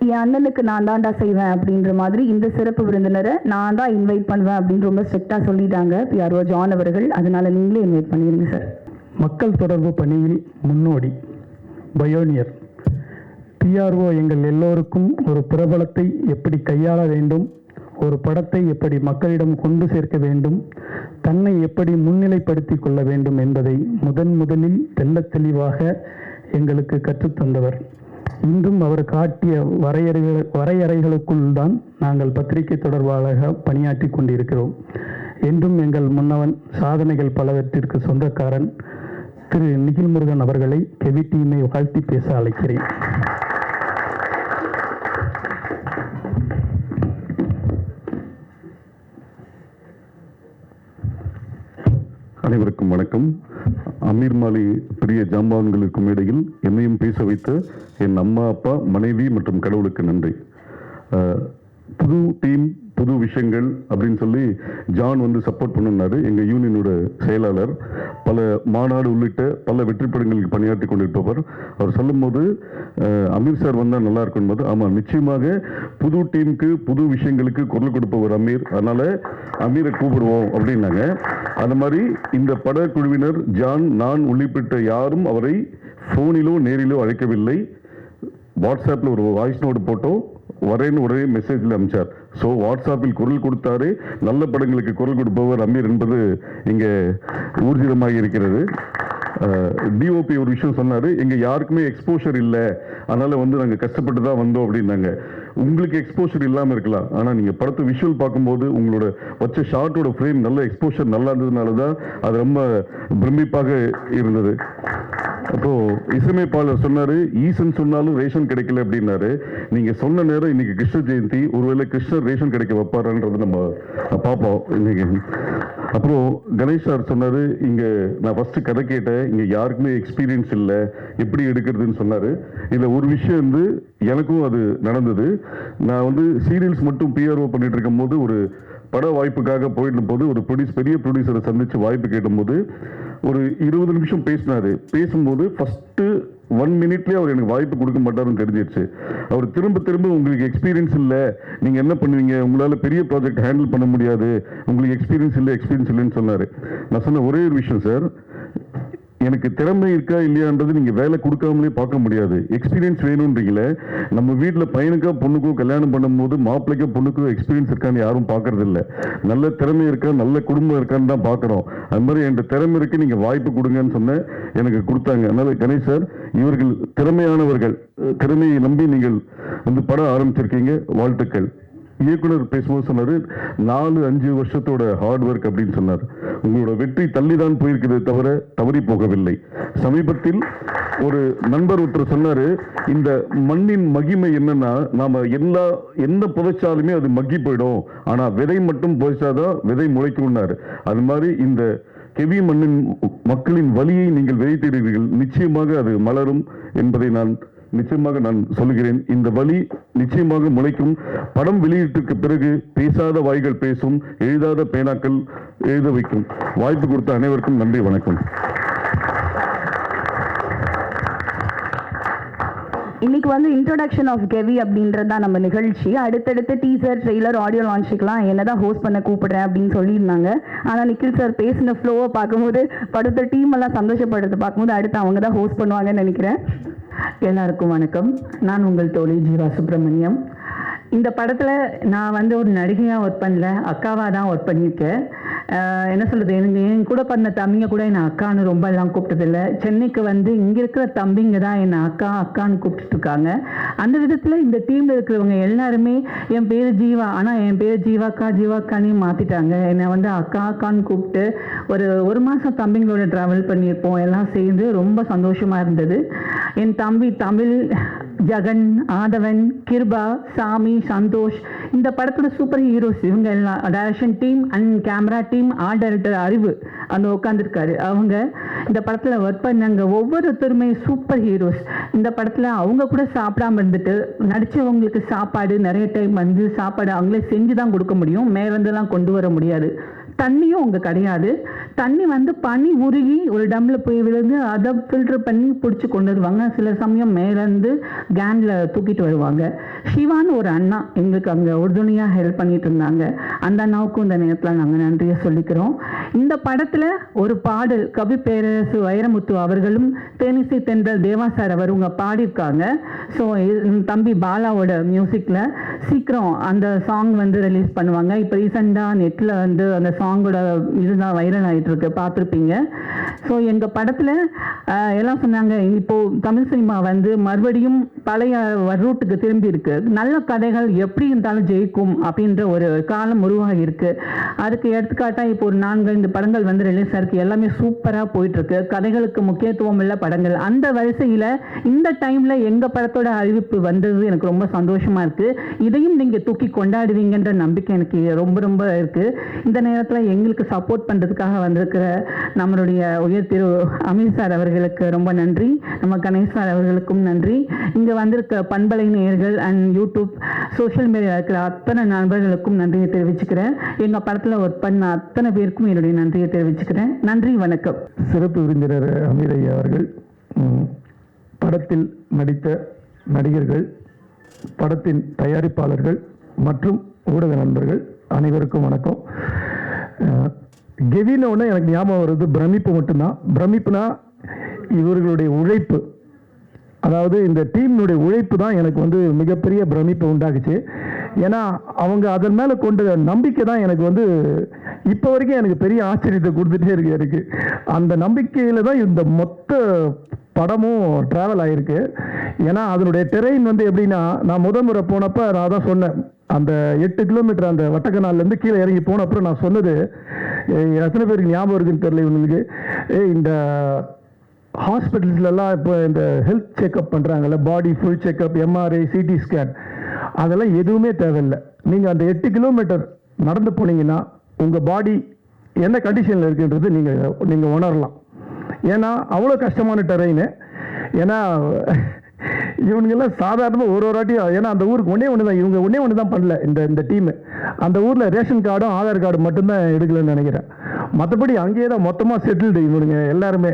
என் அண்ணனுக்கு நான் தான்டா செய்வேன் அப்படின்ற மாதிரி இந்த சிறப்பு விருந்தினரை நான் தான் இன்வைட் பண்ணுவேன் அப்படின்னு ரொம்ப ஸ்ட்ரிக்டாக சொல்லிட்டாங்க பிஆர்ஓ ஜான் அவர்கள். அதனால நீங்களே இன்வைட் பண்ணிடுங்க சார் மக்கள் தொடர்பு பணியில் முன்னோடி பயோனியர் பிஆர்ஓ எங்கள் எல்லோருக்கும் ஒரு பிரபலத்தை எப்படி கையாள வேண்டும் ஒரு படத்தை எப்படி மக்களிடம் கொண்டு சேர்க்க வேண்டும் தன்னை எப்படி முன்னிலைப்படுத்தி கொள்ள வேண்டும் என்பதை முதன் முதலில் தெள்ளத் தெளிவாக எங்களுக்கு கற்றுத்தந்தவர் இன்றும் அவர் காட்டிய வரையறைகள் வரையறைகளுக்குள் தான் நாங்கள் பத்திரிகை தொடர்பாளராக பணியாற்றி கொண்டிருக்கிறோம். என்றும் எங்கள் முன்னவன் சாதனைகள் பலவற்றிற்கு சொந்தக்காரன் திரு நிகில் முருகன் அவர்களை கெவி டீமை வாழ்த்தி பேச அழைக்கிறேன். அனைவருக்கும் வணக்கம். அமீர்மாலி பெரிய ஜாம்பான்களுக்கும் இடையில் என்னையும் பேச வைத்த என் அம்மா அப்பா மனைவி மற்றும் கடவுளுக்கு நன்றி. புது டீம் புது விஷயங்கள் அப்படின்னு சொல்லி ஜான் வந்து சப்போர்ட் பண்ணுனாரு. எங்கள் யூனியனோட செயலாளர் பல மாநாடு உள்ளிட்ட பல வெற்றி படங்களுக்கு பணியாற்றி கொண்டிருப்பவர். அவர் சொல்லும்போது அமீர் சார் வந்தால் நல்லா இருக்கும் போது ஆமாம் நிச்சயமாக புது டீமுக்கு புது விஷயங்களுக்கு குரல் கொடுப்பவர் அமீர். அதனால் அமீரை கூப்பிடுவோம் அப்படின்னாங்க. அந்த மாதிரி இந்த படக்குழுவினர் ஜான் நான் உள்ளிட்ட யாரும் அவரை ஃபோனிலோ நேரிலோ அழைக்கவில்லை. வாட்ஸ்அப்பில் ஒரு வாய்ஸ் நோட் போட்டோம் வரேன்னு உடனே மெசேஜில் அனுப்பிச்சார் ஸோ வாட்ஸ்அப்பில் குரல் கொடுத்தாரு. நல்ல படங்களுக்கு குரல் கொடுப்பவர் அமீர் என்பது இங்கே ஊர்ஜிதமாக இருக்கிறது. டிஓபி ஒரு விஷயம் சொன்னார். இங்கே யாருக்குமே எக்ஸ்போஷர் இல்லை. அதனால் வந்து நாங்கள் கஷ்டப்பட்டு தான் வந்தோம் அப்படின்னாங்க. உங்களுக்கு எக்ஸ்போஷர் இல்லாமல் இருக்கலாம். ஆனால் நீங்கள் படத்தை விஷுவல் பார்க்கும்போது உங்களோட வச்ச ஷார்ட்டோட ஃப்ரேம் நல்ல எக்ஸ்போஷர் நல்லா இருந்ததுனால தான் அது ரொம்ப பிரமிப்பாக இருந்தது. இப்போ இசையமைப்பாளர் சொன்னாரு ஈசன் சொன்னாலும் ரேஷன் கிடைக்கல அப்படின்னாரு. நீங்க சொன்ன நேரம் இன்னைக்கு கிருஷ்ண ஜெயந்தி ஒருவேளை கிருஷ்ணர் ரேஷன் கிடைக்க வைப்பாருன்றது நம்ம பார்ப்போம் இன்னைக்கு. அப்புறம் கணேஷ் சார் சொன்னாரு இங்க நான் ஃபர்ஸ்ட் கதை கேட்டேன் இங்க யாருக்குமே எக்ஸ்பீரியன்ஸ் இல்லை எப்படி எடுக்கிறதுன்னு சொன்னாரு. இதுல ஒரு விஷயம் வந்து எனக்கும் அது நடந்தது. நான் வந்து சீரியல்ஸ் மட்டும் பிஆர்ஓ பண்ணிட்டு இருக்கும் போது ஒரு பட வாய்ப்புக்காக போயிட்டு போது ஒரு ப்ரொடியூஸ் பெரிய ப்ரொடியூசரை சந்திச்சு வாய்ப்பு கேட்டும்போது ஒரு இருபது நிமிஷம் பேசினாரு. பேசும்போது ஃபர்ஸ்ட் ஒன் மினிட்லேயே அவர் எனக்கு வாய்ப்பு கொடுக்க மாட்டாருன்னு தெரிஞ்சிருச்சு. அவர் திரும்ப திரும்ப உங்களுக்கு எக்ஸ்பீரியன்ஸ் இல்லை. நீங்கள் என்ன பண்ணுவீங்க? உங்களால் பெரிய ப்ராஜெக்ட் ஹேண்டில் பண்ண முடியாது. உங்களுக்கு எக்ஸ்பீரியன்ஸ் இல்லை எக்ஸ்பீரியன்ஸ் இல்லைன்னு சொன்னார். நான் சொன்ன ஒரே ஒரு விஷயம் சார் எனக்கு திறமை இருக்கா இல்லையான்றது நீங்கள் வேலை கொடுக்காமலே பார்க்க முடியாது. எக்ஸ்பீரியன்ஸ் வேணும்ன்றீங்களே நம்ம வீட்டில் பையனுக்கோ பொண்ணுக்கோ கல்யாணம் பண்ணும்போது மாப்பிள்ளைக்கோ பொண்ணுக்கோ எக்ஸ்பீரியன்ஸ் இருக்கான்னு யாரும் பார்க்கறது இல்லை நல்ல திறமை இருக்கா நல்ல குடும்பம் இருக்கான்னு தான் பார்க்குறோம். அது மாதிரி என்கிட்ட திறமை இருக்குது நீங்கள் வாய்ப்பு கொடுங்கன்னு சொன்னேன் எனக்கு கொடுத்தாங்க. அதனால் கணேஷ் சார் இவர்கள் திறமையானவர்கள். திறமையை நம்பி நீங்கள் வந்து படம் ஆரம்பிச்சிருக்கீங்க. வாழ்த்துக்கள். இயக்குனர் பேசும்போது சொன்னார் நாலு அஞ்சு வருஷத்தோட ஹார்ட் ஒர்க் அப்படின்னு சொன்னார். உங்களோட வெற்றி தள்ளிதான் போயிருக்குதே தவிர தவறி போகவில்லை. சமீபத்தில் ஒரு நண்பர் ஒருத்தர் சொன்னார் இந்த மண்ணின் மகிமை என்னன்னா நாம் எல்லா எந்த புதைச்சாலுமே அது மக்கி போயிடும். ஆனால் விதை மட்டும் புதைச்சாதான் விதை முளைக்கும்னாரு. அது மாதிரி இந்த கெவி மண்ணின் மக்களின் வலியை நீங்கள் விதைத்தீர்கள் நிச்சயமாக அது மலரும் என்பதை நான் நிச்சயமாக நான் சொல்லுகிறேன். இந்த வழி நிச்சயமாக முளைக்கும். படம் வெளியீட்டுக்கு பிறகு பேசாத வாய்கள் பேசும். எழுதாத பேனாக்கள் எழுத வைக்கும். வாய்ப்பு கொடுத்த அனைவருக்கும் நன்றி வணக்கம். இன்னைக்கு வந்து இன்ட்ரோடக்ஷன் ஆஃப் கெவி அப்படின்றது தான் நம்ம நிகழ்ச்சி. அடுத்தடுத்து டீசர் ட்ரெய்லர் ஆடியோ லான்ச்சுக்கெலாம் என்ன தான் ஹோஸ்ட் பண்ண கூப்பிடுறேன் அப்படின்னு சொல்லியிருந்தாங்க. ஆனால் நிக்கில் சார் பேசின ஃப்ளோவை பார்க்கும்போது படுத்த டீம் எல்லாம் சந்தோஷப்படுறது பார்க்கும்போது அடுத்து அவங்க தான் ஹோஸ்ட் பண்ணுவாங்கன்னு நினைக்கிறேன். எல்லாருக்கும் வணக்கம். நான் உங்கள் தோழி ஜீவா சுப்பிரமணியம். இந்த படத்தில் நான் வந்து ஒரு நடிகையாக ஒர்க் பண்ணல அக்காவாக தான் ஒர்க் பண்ணியிருக்கேன். என்ன சொல்கிறது எனக்கு என் கூட பண்ண தம்பிங்க கூட என்னை அக்கான்னு ரொம்ப எல்லாம் கூப்பிட்டதில்ல. சென்னைக்கு வந்து இங்கே இருக்கிற தம்பிங்க தான் என்னை அக்கா அக்கான்னு கூப்பிட்டுருக்காங்க அந்த விதத்தில் இந்த டீமில் இருக்கிறவங்க எல்லாருமே என் பேர் ஜீவா. ஆனால் என் பேர் ஜீவாக்கா ஜீவாக்கானே மாற்றிட்டாங்க என்னை வந்து அக்கா அக்கான்னு கூப்பிட்டு ஒரு ஒரு மாதம் தம்பிங்களோட ட்ராவல் பண்ணியிருப்போம். எல்லாம் சேர்ந்து ரொம்ப சந்தோஷமாக இருந்தது. என் தம்பி தமிழ் ஜெகன் ஆதவன் கிருபா சாமி சந்தோஷ் இந்த படத்தோட சூப்பர் ஹீரோஸ் இவங்க எல்லாம். Direction team and camera team art director Arivu அந்த உட்காந்துருக்காரு அவங்க இந்த படத்தில் ஒர்க் பண்ணாங்க ஒவ்வொருத்தருமே சூப்பர் ஹீரோஸ் இந்த படத்தில் அவங்க கூட சாப்பிடாம இருந்துட்டு நடித்தவங்களுக்கு சாப்பாடு நிறைய டைம் வந்து சாப்பாடு அவங்களே செஞ்சு தான் கொடுக்க முடியும். மேலேருந்துலாம் கொண்டு வர முடியாது. தண்ணியும் அங்கே கிடையாது. தண்ணி வந்து பனி உருகி ஒரு டம்மில் போய் விழுந்து அதை ஃபில்டர் பண்ணி பிடிச்சி கொண்டு வருவாங்க. சில சமயம் மேலேருந்து கேனில் தூக்கிட்டு வருவாங்க. சிவான்னு ஒரு அண்ணா எங்களுக்கு அங்கே உறுதுணையாக ஹெல்ப் பண்ணிட்டு இருந்தாங்க. அந்த அண்ணாவுக்கும் இந்த நேரத்தில் நாங்கள் நன்றியை சொல்லிக்கிறோம். இந்த படத்தில் ஒரு பாடல் கவி பேரரசு வைரமுத்து அவர்களும் தேனிசை தென்றல் தேவா சார் உங்கள் பாடியிருக்காங்க. ஸோ தம்பி பாலாவோட மியூசிக்கில் சீக்கிரம் அந்த சாங் வந்து ரிலீஸ் பண்ணுவாங்க. இப்போ ரீசெண்டாக நெட்டில் வந்து அந்த சாங்கோட இதுதான் வைரல் ஆகிட்டுருக்கு பார்த்துருப்பீங்க. ஸோ எங்கள் படத்தில் எல்லாம் சொன்னாங்க. இப்போது தமிழ் சினிமா வந்து மறுபடியும் பழைய ரூட்டுக்கு திரும்பி இருக்கு. நல்ல கதைகள் எப்படி இருந்தாலும் ஜெயிக்கும் அப்படின்ற ஒரு காலம் உருவாகி இருக்கு. அதுக்கு எடுத்துக்காட்டாக இப்போ ஒரு நான்கு ஐந்து படங்கள் வந்து ரிலீஸ் ஆயிருக்கு. எல்லாமே சூப்பராக போயிட்டுருக்கு. கதைகளுக்கு முக்கியத்துவம் உள்ள படங்கள். அந்த வரிசையில் இந்த டைமில் எங்கள் படத்தோட அறிவிப்பு வந்தது எனக்கு ரொம்ப சந்தோஷமாக இருக்குது இதையும் நீங்கள் தூக்கி கொண்டாடுவீங்கன்ற நம்பிக்கை எனக்கு ரொம்ப ரொம்ப இருக்குது இந்த நேரத்தில் எங்களுக்கு சப்போர்ட் பண்ணுறதுக்காக வந்திருக்கிற நம்மளுடைய உயர் திரு அமீர் சார் அவர்களுக்கு ரொம்ப நன்றி. நம்ம கணேஷ் சார் அவர்களுக்கும் நன்றி. இங்கே வந்திருக்க பண்பலை நேயர்கள் அண்ட் யூடியூப் சோஷியல் மீடியாவில் இருக்கிற அத்தனை நண்பர்களுக்கும் நன்றியை தெரிவிச்சுக்கிறேன். எங்கள் படத்தில் ஒர்க் பண்ண அத்தனை பேருக்கும் என்னுடைய நன்றியை தெரிவிச்சுக்கிறேன். நன்றி வணக்கம். சிறப்பு விருந்தினர் அமீரையா அவர்கள். படத்தில் நடித்த நடிகர்கள் படத்தின் தயாரிப்பாளர்கள் மற்றும் ஊடக நண்பர்கள் அனைவருக்கும் வணக்கம். அஹ், கெவின எனக்கு ஞாபகம் வருது. பிரமிப்பு மட்டும்தான். பிரமிப்புனா இவர்களுடைய உழைப்பு. அதாவது இந்த டீம்னுடைய உழைப்பு தான் எனக்கு வந்து மிகப்பெரிய பிரமிப்பை உண்டாக்குச்சு. ஏன்னா அவங்க அதன் மேலே கொண்ட நம்பிக்கை தான் எனக்கு வந்து இப்போ வரைக்கும் எனக்கு பெரிய ஆச்சரியத்தை கொடுத்துட்டே இருக்கு எனக்கு அந்த நம்பிக்கையில் தான் இந்த மொத்த படமும் ட்ராவல் ஆகிருக்கு ஏன்னா அதனுடைய டெரெயின் வந்து எப்படின்னா நான் முத முறை போனப்போ நான் தான் சொன்னேன். அந்த எட்டு கிலோமீட்டர் அந்த வட்டக்கனால்லேருந்து கீழே இறங்கி போன அப்புறம் நான் சொன்னது எத்தனை பேருக்கு ஞாபகம் இருக்குன்னு தெரியல இவங்களுக்கு ஏ இந்த ஹாஸ்பிட்டல்ஸ்லலாம் இப்போ இந்த health checkup பண்ணுறாங்கல்ல body full checkup MRI CT scan அதெல்லாம் எதுவுமே தேவையில்லை. நீங்கள் அந்த எட்டு கிலோமீட்டர் நடந்து போனீங்கன்னா உங்கள் பாடி என்ன கண்டிஷனில் இருக்குன்றது நீங்கள் நீங்கள் உணரலாம். ஏன்னா அவ்வளோ கஷ்டமான டெரெயின் ஏன்னா இவனுங்கெல்லாம் சாதாரணமாக ஒரு ஒரு வாட்டியும் ஏன்னா அந்த ஊருக்கு ஒன்றே ஒன்று தான் இவங்க ஒன்றே ஒன்று தான் பண்ணல இந்த இந்த டீமு அந்த ஊரில் ரேஷன் கார்டும் ஆதார் கார்டு மட்டும்தான் எடுக்கலன்னு நினைக்கிறேன். மற்றபடி அங்கேயே தான் மொத்தமாக செட்டில்டு இவனுங்க எல்லாருமே.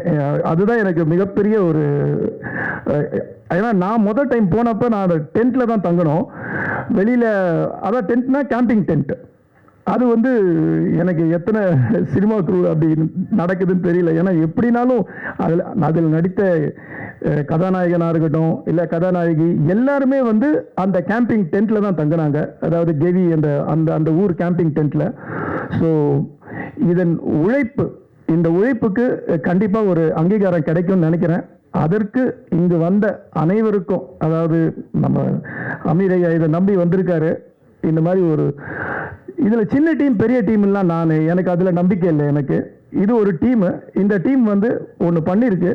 அதுதான் எனக்கு மிகப்பெரிய ஒரு ஏன்னா நான் முதல் டைம் போனப்போ நான் டென்ட்டில் தான் தங்கணும். வெளியில் அதான் டென்ட்னா கேம்பிங் டென்ட் அது வந்து எனக்கு எத்தனை சினிமா குரூ அப்படி நடக்குதுன்னு தெரியல. ஏன்னா எப்படினாலும் அதில் அதில் நடித்த கதாநாயகனாக இருக்கட்டும் இல்லை கதாநாயகி எல்லாருமே வந்து அந்த கேம்பிங் டென்ட்டில் தான் தங்குனாங்க. அதாவது கெவி அந்த அந்த அந்த ஊர் கேம்பிங் டென்ட்டில் ஸோ இதன் உழைப்பு இந்த உழைப்புக்கு கண்டிப்பாக ஒரு அங்கீகாரம் கிடைக்கும்னு நினைக்கிறேன். அதற்கு இங்கு வந்த அனைவருக்கும் அதாவது நம்ம அமீரையா இதை நம்பி வந்திருக்காரு. இந்த மாதிரி ஒரு இதில் சின்ன டீம் பெரிய டீம்லாம் நான் எனக்கு அதில் நம்பிக்கை இல்லை எனக்கு. இது ஒரு டீமு இந்த டீம் வந்து ஒன்று பண்ணியிருக்கு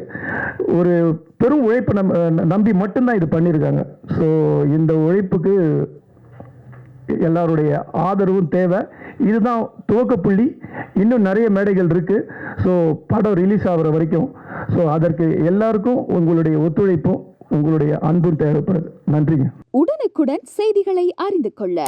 ஒரு பெரும் உழைப்பு நம்ம நம்பி மட்டும்தான் இது பண்ணியிருக்காங்க ஸோ இந்த உழைப்புக்கு எல்லாருடைய ஆதரவும் தேவை. இதுதான் துவக்கப்புள்ளி. இன்னும் நிறைய மேடைகள் இருக்குது ஸோ படம் ரிலீஸ் ஆகிற வரைக்கும். ஸோ அதற்கு எல்லாருக்கும் உங்களுடைய ஒத்துழைப்பும் உங்களுடைய அன்பும் தேவைப்படுது. நன்றிங்க. உடனுக்குடன் செய்திகளை அறிந்து கொள்ள